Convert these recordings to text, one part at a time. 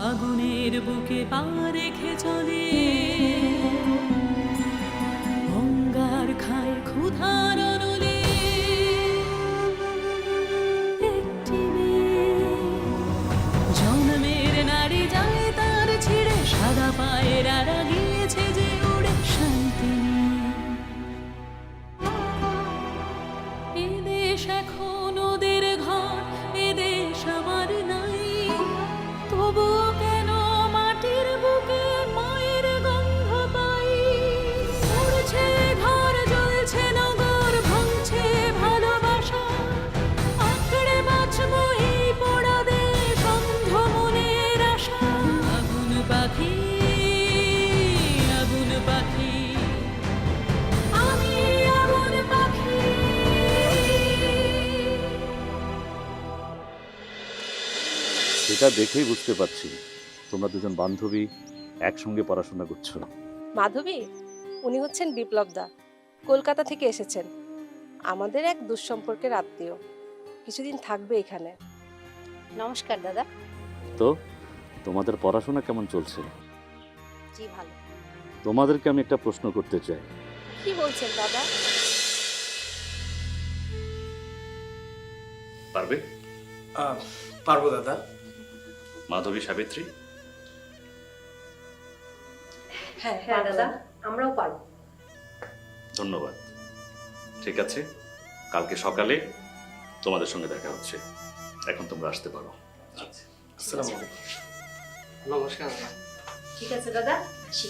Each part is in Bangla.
আগুনের বুকে পা রেখে চলে। সেটা দেখেই বুঝতে পারছি। তোমরা দুজন বান্ধবী একসঙ্গে পড়াশোনা করছ। মাধবী উনি হচ্ছেন বিপ্লব দা কলকাতা থেকে এসেছেন। আমাদের এক দুঃসম্পর্কের আত্মীয়। কিছুদিন থাকবে এখানে। নমস্কার দাদা। তো তোমাদের পড়াশোনা কেমন চলছে? জি ভালো। তোমাদেরকে আমি একটা প্রশ্ন করতে চাই। কি বলছেন দাদা? পারবে? পারব দাদা। মাধবী সাবিত্রী? হ্যাঁ হ্যাঁ দাদা। আমরাও পারব। ধন্যবাদ। ঠিক আছে কালকে সকালে তোমাদের সঙ্গে দেখা হচ্ছে। এখন তোমরা আসতে পারো। আসসালামু আলাইকুম নমস্কার দাদা। ঠিক আছে দাদা। আসি।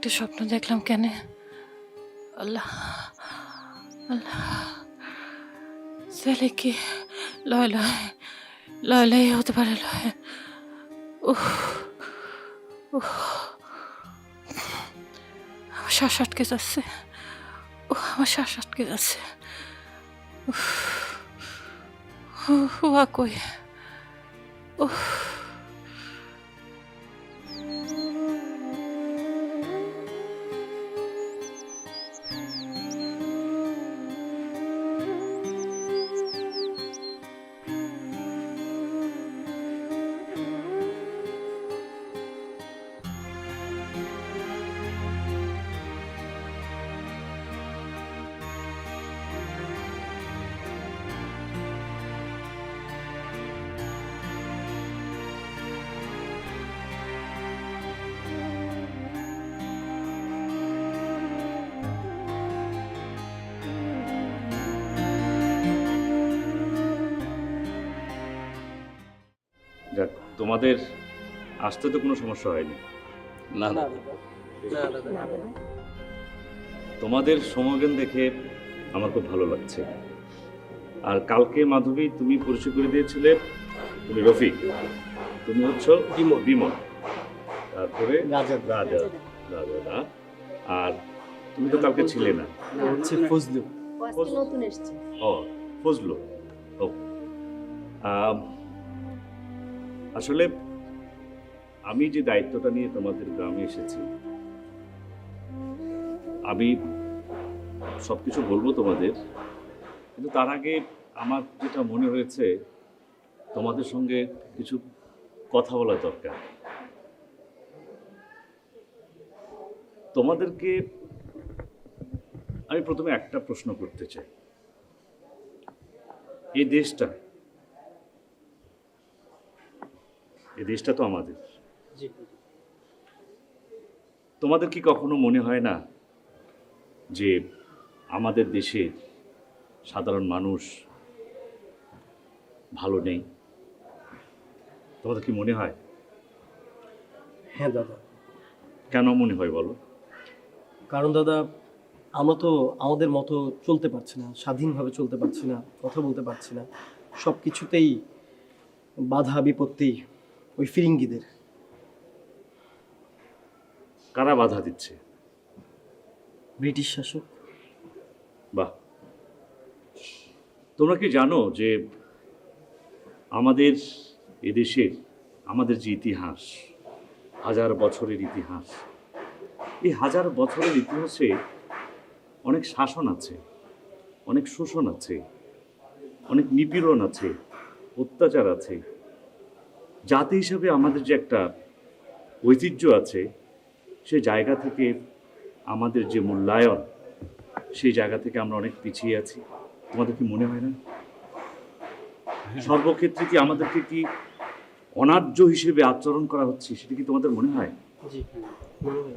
একটা স্বপ্ন দেখলাম কেন? আল্লাহ আল্লাহ। ছেলে কি লয় লয় লয় লয় হতে পারে লয়। উহ উহ আমার শ্বাস আটকে যাচ্ছে। উহ আমার শ্বাস আটকে যাচ্ছে। উহ উহা কই? উহ তোমাদের আসতে তো কোনো সমস্যা হয়নি। না না। তোমাদের সমাগম দেখে আমার খুব ভালো লাগছে। আর কালকে মাধবী তুমি পরিচয় করে দিয়েছিলে তুমি রফিক তুমি হচ্ছ বিমল। বিমল। তারপরে রাজা। রাজা রাজা না। আর তুমি তো কালকে ছিলে না। হচ্ছে ফজলু। ও আজকে নতুন এসছে। ও ফজলু। ও। আসলে আমি যে দায়িত্বটা নিয়ে তোমাদের গ্রামে এসেছি, আমি সবকিছু বলব তোমাদের, কিন্তু তার আগে আমার যেটা মনে হয়েছে, তোমাদের সঙ্গে কিছু কথা বলা দরকার। তোমাদেরকে আমি প্রথমে একটা প্রশ্ন করতে চাই। এই দেশটা এই দেশটা তো আমাদের। তোমাদের কি কখনো মনে হয় না যে আমাদের দেশে সাধারণ মানুষ ভালো নেই? তোমাদের কি মনে হয়? হ্যাঁ দাদা। কেন মনে হয় বলো? কারণ দাদা আমরা তো আমাদের মতো চলতে পারছি না স্বাধীনভাবে চলতে পারছি না কথা বলতে পারছি না। সব কিছুতেই বাধা বিপত্তি ওই ফিরিঙ্গিদের। কারা বাধা দিচ্ছে? ব্রিটিশ শাসক। বাহ। তোমরা কি জানো যে আমাদের এদেশের আমাদের যে ইতিহাস হাজার বছরের ইতিহাস এই হাজার বছরের ইতিহাসে অনেক শাসন আছে অনেক শোষণ আছে অনেক নিপীড়ন আছে অত্যাচার আছে জাতি হিসাবে আমাদের যে একটা ঐতিহ্য আছে সে জায়গা থেকে আমাদের যে মূল্যায়ন সেই জায়গা থেকে আমরা অনেক পিছিয়ে আছি। তোমাদের কি মনে হয় না? সর্বক্ষেত্রে কি আমাদেরকে কি অনার্য হিসেবে আচরণ করা হচ্ছে সেটা কি তোমাদের মনে হয়? হয়।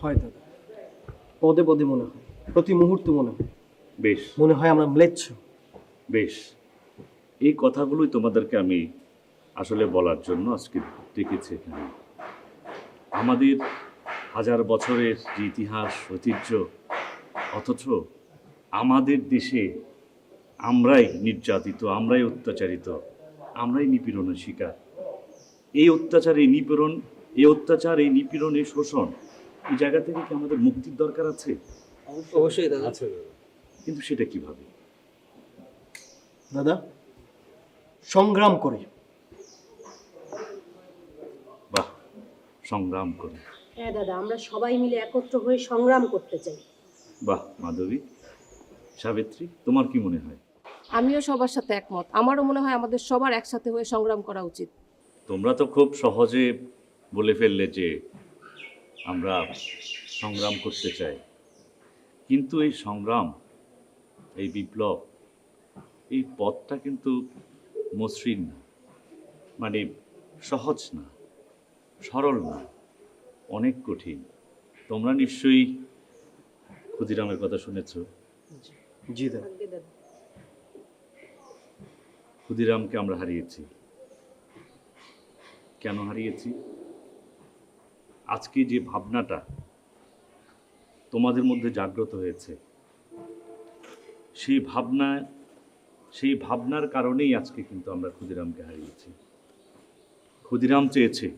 হয় দাদা। পদে পদে মনে হয়। প্রতি মুহূর্তে মনে হয়। বেশ। মনে হয় আমরা ম্লেচ্ছ। বেশ। এই কথাগুলোই তোমাদেরকে আমি আসলে বলার জন্য আজকে ডেকেছি এখানে। আমাদের হাজার বছরের যে ইতিহাস ঐতিহ্য অথচ আমাদের দেশে আমরাই নির্যাতিত আমরাই অত্যাচারিত আমরাই নিপীড়নের শিকার। এই অত্যাচার এই নিপীড়ন এই অত্যাচার এই নিপীড়ন এই শোষণ এই জায়গা থেকে কি আমাদের মুক্তির দরকার আছে? অবশ্যই দাদা। কিন্তু সেটা কীভাবে? দাদা সংগ্রাম করে বাহ সংগ্রাম করে। হ্যাঁ দাদা আমরা সবাই মিলে একত্র হয়ে সংগ্রাম করতে চাই। বাহ মাধবী। সাবিত্রী তোমার কি মনে হয়? আমিও সবার সাথে একমত। আমারও মনে হয় আমাদের সবার একসাথে হয়ে সংগ্রাম করা উচিত। তোমরা তো খুব সহজে বলে ফেললে যে আমরা সংগ্রাম করতে চাই। কিন্তু এই সংগ্রাম এই বিপ্লব এই পথটা কিন্তু মসৃণ না মানে সহজ না। সরল না অনেক কঠিন। তোমরা নিশ্চয়ই ক্ষুদিরামের কথা শুনেছো। জি দাদা। ক্ষুদিরামকে আমরা হারিয়েছি। কেন হারিয়েছি? আজকে যে ভাবনাটা তোমাদের মধ্যে জাগ্রত হয়েছে সেই ভাবনা সেই ভাবনার কারণেই আজকে কিন্তু আমরা ক্ষুদিরামকে হারিয়েছি। ক্ষুদিরাম চেয়েছে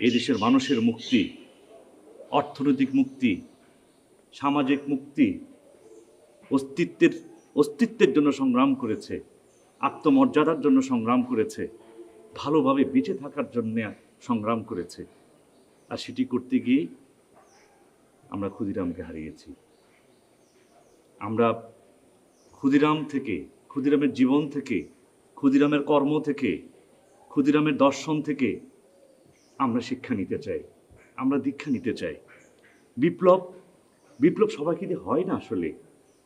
এই দেশের মানুষের মুক্তি, অর্থনৈতিক মুক্তি, সামাজিক মুক্তি, অস্তিত্বের অস্তিত্বের জন্য সংগ্রাম করেছে, আত্মমর্যাদার জন্য সংগ্রাম করেছে, ভালোভাবে বেঁচে থাকার জন্য সংগ্রাম করেছে। আর সেটি করতে গিয়ে আমরা ক্ষুদিরামকে হারিয়েছি। আমরা ক্ষুদিরাম থেকে, ক্ষুদিরামের জীবন থেকে, ক্ষুদিরামের কর্ম থেকে, ক্ষুদিরামের দর্শন থেকে আমরা শিক্ষা নিতে চাই, আমরা দীক্ষা নিতে চাই। বিপ্লব বিপ্লব সবাইকে দিয়ে হয় না আসলে।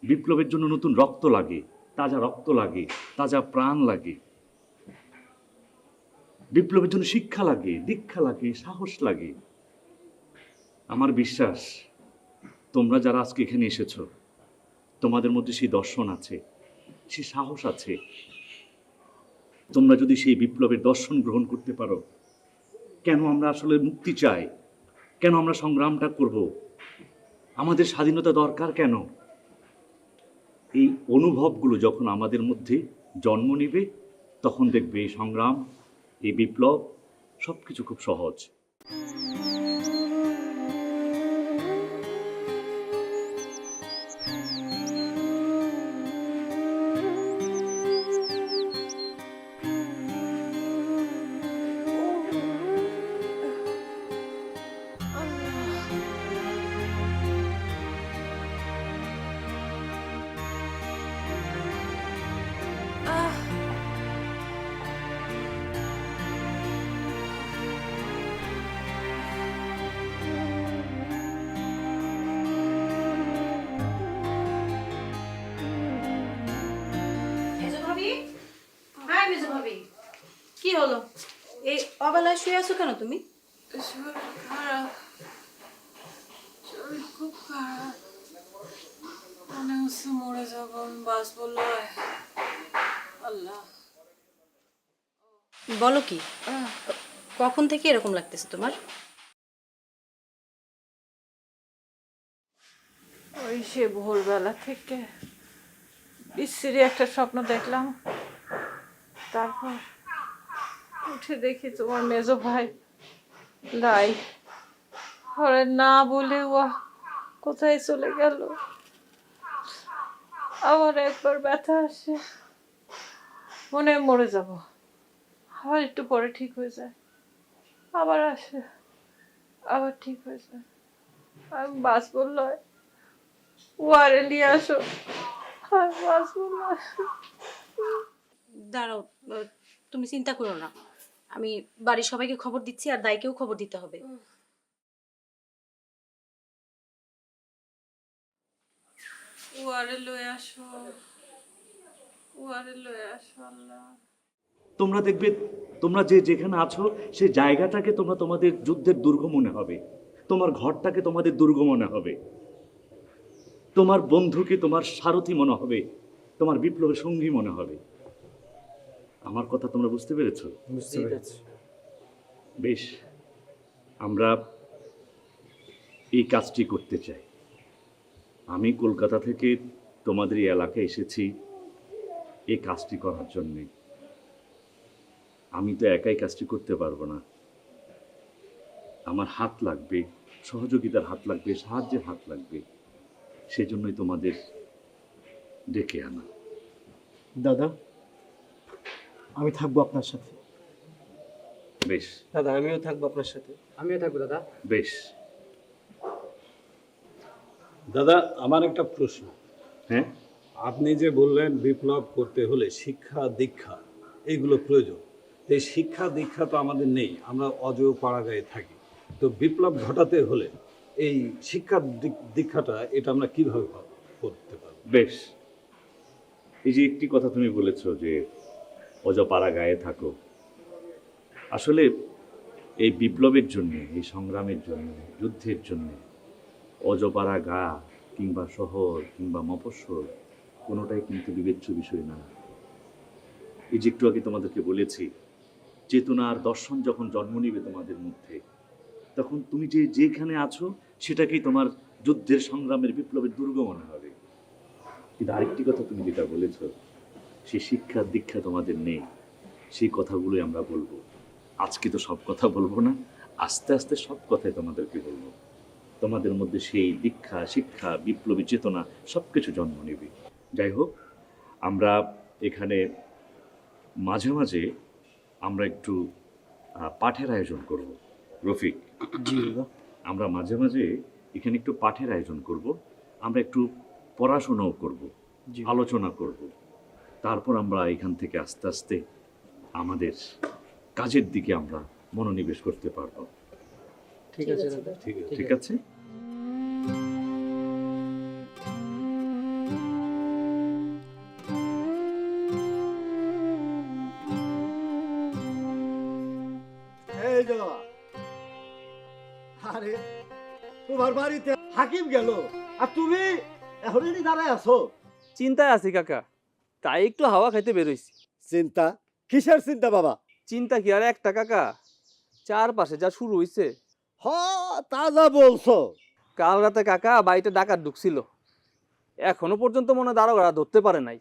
বিপ্লবের জন্য নতুন রক্ত লাগে, তাজা রক্ত লাগে, তাজা প্রাণ লাগে। বিপ্লবের জন্য শিক্ষা লাগে, দীক্ষা লাগে, সাহস লাগে। আমার বিশ্বাস, তোমরা যারা আজকে এখানে এসেছ, তোমাদের মধ্যে সেই দর্শন আছে, সেই সাহস আছে। তোমরা যদি সেই বিপ্লবের দর্শন গ্রহণ করতে পারো কেন আমরা আসলে মুক্তি চাই? কেন আমরা সংগ্রামটা করব? আমাদের স্বাধীনতা দরকার কেন? এই অনুভবগুলো যখন আমাদের মধ্যে জন্ম নেবে, তখন দেখবে এই সংগ্রাম, এই বিপ্লব সব কিছু খুব সহজ। এই অবেলায় শুয়ে আছো কেন তুমি? খুব খারাপ। মনে হচ্ছে মরে যাব আমি বাঁচবো আল্লাহ। বলো কি কখন থেকে এরকম লাগতেছে তোমার? ওই সে ভোরবেলা থেকে বিশ্রী একটা স্বপ্ন দেখলাম। তারপর উঠে দেখি তোমার মেজো ভাই? লাই। ঘরে না বলে ওয়া, কোথায় চলে গেল? আবার একবার ব্যথা আসে। মনে মরে যাব। আবার একটু পরে ঠিক হয়ে যায়। আবার আসে। আবার ঠিক হয়ে যায়। আমি বাস লয় ওয়ারে নিয়ে আসো। বাঁচবো না। দাঁড়াও, তুমি চিন্তা করো না। আমি বাড়ির সবাইকে খবর দিচ্ছি আর দাইকেও খবর দিতে হবে। ওয়ারে লয়ে আসো। ওয়ারে লয়ে আসো আল্লাহ। তোমরা দেখবে তোমরা যে যেখানে আছো সেই জায়গাটাকে তোমরা তোমাদের যুদ্ধের দুর্গ মনে হবে। তোমার ঘরটাকে তোমাদের দুর্গ মনে হবে। তোমার বন্ধুকে তোমার সারথি মনে হবে। তোমার বিপ্লবের সঙ্গী মনে হবে। আমার কথা তোমরা বুঝতে পেরেছ? বুঝতে পেরেছি। বেশ আমরা এই কাজটি করতে চাই। আমি কলকাতা থেকে তোমাদের এই এলাকায় এসেছি এই কাজটি করার জন্যে। আমি তো একাই কাজটি করতে পারব না। আমার হাত লাগবে সহযোগিতার হাত লাগবে সাহায্যের হাত লাগবে সেজন্যই তোমাদের ডেকে আনা। দাদা আমি থাকব আপনার সাথে। বেশ। দাদা আমিও থাকব আপনার সাথে। আমিও থাকব দাদা। বেশ। দাদা আমার একটা প্রশ্ন। হ্যাঁ? আপনি যে বললেন বিপ্লব করতে হলে শিক্ষা দীক্ষা এইগুলো প্রয়োজন। এই শিক্ষা দীক্ষা তো আমাদের নেই আমরা অজয় পাড়াগায়ে থাকি। তো বিপ্লব ঘটাতে হলে এই শিক্ষা দীক্ষাটা এটা আমরা কীভাবে করতে পারব? বেশ। এই যে একটি কথা তুমি বলেছ যে অজপাড়া গায়ে থাকো আসলে এই বিপ্লবের জন্য, এই সংগ্রামের জন্য, যুদ্ধের জন্য অজপাড়া গা কিংবা শহর কিংবা মফস্বল কোনোটাই কিন্তু বিবেচ্য বিষয় না। এই যে একটু আগে তোমাদেরকে বলেছি, চেতনার দর্শন যখন জন্ম নিবে তোমাদের মধ্যে, তখন তুমি যে যেখানে আছো সেটাকেই তোমার যুদ্ধের সংগ্রামের বিপ্লবের দুর্গ মনে হবে। কিন্তু আরেকটি কথা তুমি যেটা বলেছ সেই শিক্ষা দীক্ষা তোমাদের নেই। সেই কথাগুলোই আমরা বলব। আজকে তো সব কথা বলব না আস্তে আস্তে সব কথাই তোমাদেরকে বলব। তোমাদের মধ্যে সেই দীক্ষা শিক্ষা বিপ্লবী চেতনা সব কিছু জন্ম নেবে। যাই হোক আমরা এখানে মাঝে মাঝে আমরা একটু পাঠের আয়োজন করব। রফিক আমরা মাঝে মাঝে এখানে একটু পাঠের আয়োজন করব। আমরা একটু পড়াশোনাও করব আলোচনা করব। তারপর আমরা এখান থেকে আস্তে আস্তে আমাদের কাজের দিকে আমরা মনোনিবেশ করতে পারব। ঠিক আছে ঠিক আছে। ঠিক আছে? এই যা আরে তোমার বাড়িতে হাকিম গেল। আর তুমি এখনই দাঁড়ায় আছো? চিন্তায় আছি কাকা। তাই একটু হাওয়া খাইতে বেরোইছি। চিন্তা? কিসের চিন্তা বাবা? চিন্তা কি আর একটা কাকা? চারপাশে যা শুরু হইছে। হ তা যা বলছো। কাল রাতে কাকা বাড়িতে ডাকাত ঢুকছিল। এখনও পর্যন্ত মনে দারোগারা ধরতে পারে নাই।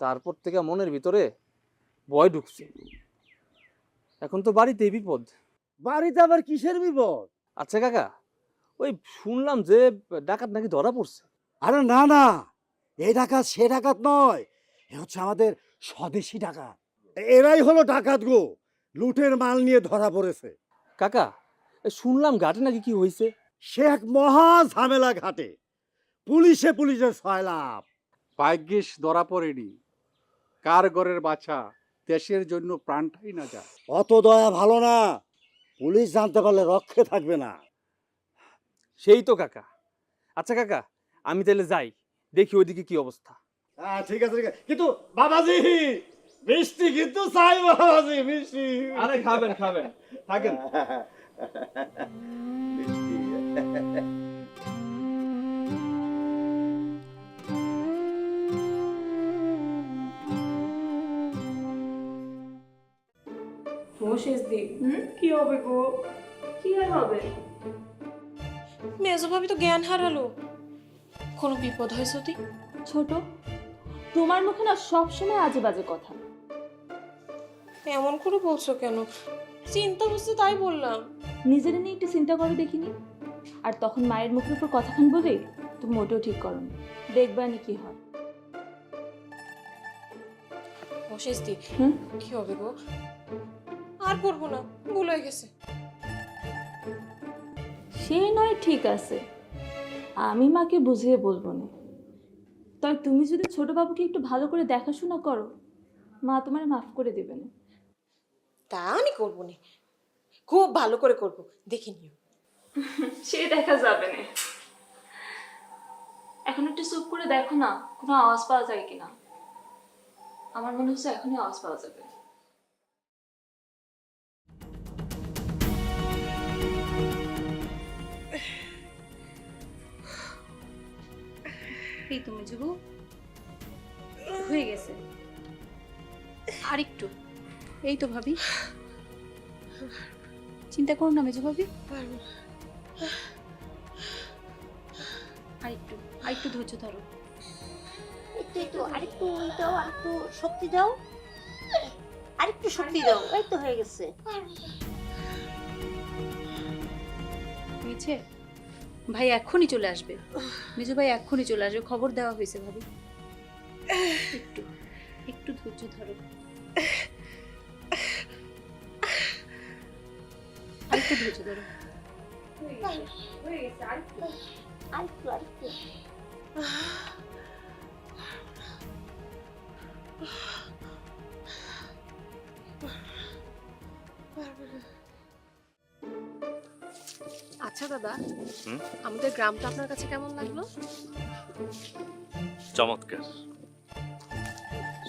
তারপর থেকে মনের ভিতরে ভয় ঢুকছে। এখন তো বাড়িতেই বিপদ। বাড়িতে আবার কিসের বিপদ? আচ্ছা কাকা ওই শুনলাম যে ডাকাত নাকি ধরা পড়ছে। আরে না না এই ডাকাত সে ডাকাত নয়। এ হচ্ছে আমাদের স্বদেশি ডাকাত। এরাই হলো ডাকাত গো। লুটের মাল নিয়ে ধরা পড়েছে। কাকা এ শুনলাম ঘাটে নাকি কি হয়েছে? সে এক মহা ঝামেলা ঘাটে। পুলিশে পুলিশের সয়লাভ ভাগ্যিস ধরা পড়েনি। কার ঘরের বাছা দেশের জন্য প্রাণটাই না যায়। অত দয়া ভালো না। পুলিশ জানতে পারলে রক্ষে থাকবে না। সেই তো কাকা। আচ্ছা কাকা আমি তাহলে যাই। দেখি ওইদিকে কি অবস্থা। হ্যাঁ ঠিক আছে ঠিক আছে। কিন্তু বাবাজি মিষ্টি কিন্তু চাই বাবাজি মিষ্টি। আরে খাবেন খাবেন। থাকেন। দি কি হবে গো? কি আর হবে? মেজো ভাবি তো জ্ঞান হারালো। কোনো বিপদ হয় সতী ছোট তোমার মুখে না সবসময় আজে বাজে কথা। এমন করে বলছো কেন? চিন্তা হচ্ছে তাই বললাম। নিজের নিয়ে একটু চিন্তা করে দেখিনি? আর তখন মায়ের মুখের উপর কথাখান বলে তুমি মোটেও ঠিক করো দেখবা নি কি হয়। দি হুম? কি হবে গো? আর করব না ভুল হয়ে গেছে। সে নয় ঠিক আছে। আমি মাকে বুঝিয়ে বলব না। তবে তুমি যদি ছোট বাবুকে একটু ভালো করে দেখাশোনা করো মা তোমার মাফ করে দেবে না। তা আমি করব না। খুব ভালো করে করব। দেখে নিও। সে দেখা যাবে না। এখন একটু চুপ করে দেখো না কোনো আওয়াজ পাওয়া যায় কিনা। আমার মনে হচ্ছে এখনই আওয়াজ পাওয়া যাবে। এই তুমি যুবু। হয়ে গেছে। আর একটু। এই তো ভাবি। চিন্তা করো না মেজো ভাবি। আর একটু আর একটু ধৈর্য ধরো। একটু একটু আরেকটু দাও আরেকটু শক্তি দাও। আরেকটু শক্তি দাও এই তো হয়ে গেছে। হয়েছে? ভাই এখনই চলে আসবে। মিজু ভাই এখনই চলে আসবে। খবর দেওয়া হয়েছে ভাবি। একটু একটু ধৈর্য ধরো। আরেকটু ধৈর্য ধরো। আরেকটু আরেকটু। আচ্ছা দাদা। হুম? আমাদের গ্রামটা আপনার কাছে কেমন লাগল? চমৎকার।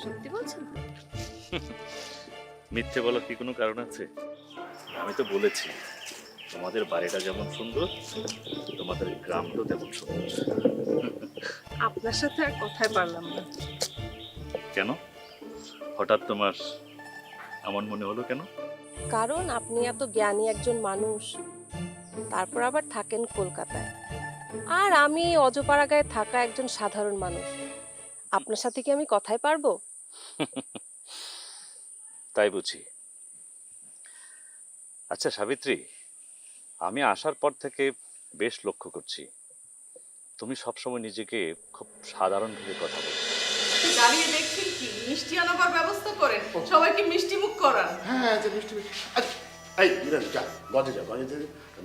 সত্যি বলছেন? মিথ্যে বলার কি কোনো কারণ আছে? আমি তো বলেছি তোমাদের বাড়িটা যেমন সুন্দর তোমাদের গ্রামটাও তেমন সুন্দর। আপনার সাথে আর কথাই পারলাম না। কেন? হঠাৎ তোমার এমন মনে হলো কেন? কারণ আপনি এত জ্ঞানী একজন মানুষ। তারপর আবার থাকেন কলকাতায়। আর আমি অজপাড়াগায় থাকা একজন সাধারণ মানুষ। আপনার সাথে কি আমি কথাই পারব? তাই বুঝি। আচ্ছা সাবিত্রী আমি আসার পর থেকে বেশ লক্ষ্য করছি। তুমি সবসময় নিজেকে খুব সাধারণ ভাবে কথা বলো। দাঁড়িয়ে দেখছেন কি মিষ্টি আনাবার ব্যবস্থা করেন? সবাইকে মিষ্টি মুখ করান? হ্যাঁ যে মিষ্টি মিষ্টি। আচ্ছা, এই বিরান যা গজে যা গজে যা,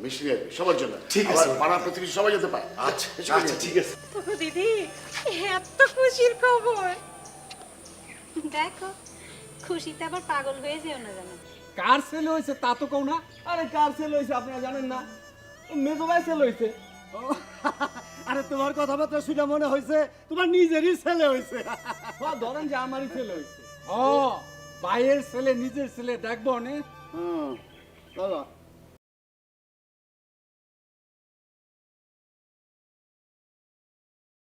মিষ্টি আসবি সবার জন্য। ঠিক আছে। পাড়া প্রতিবেশী সবাই যেতে পারে। আচ্ছা আচ্ছা ঠিক আছে। দিদি এত খুশির খবর। দেখো খুশিতে আবার পাগল হয়ে যেও না জানো। কার ছেলে হয়েছে তা তো কও না? আরে কার ছেলে হয়েছে আপনারা জানেন না? মেজো ভাই ছেলে হয়েছে। আরে তোমার কথাবার্তা শুনে মনে হয়েছে তোমার নিজেরই ছেলে হয়েছে। ধরেন যে আমারই ছেলে হয়েছে। ও ভাইয়ের ছেলে নিজের ছেলে দেখব নে হুম, চলো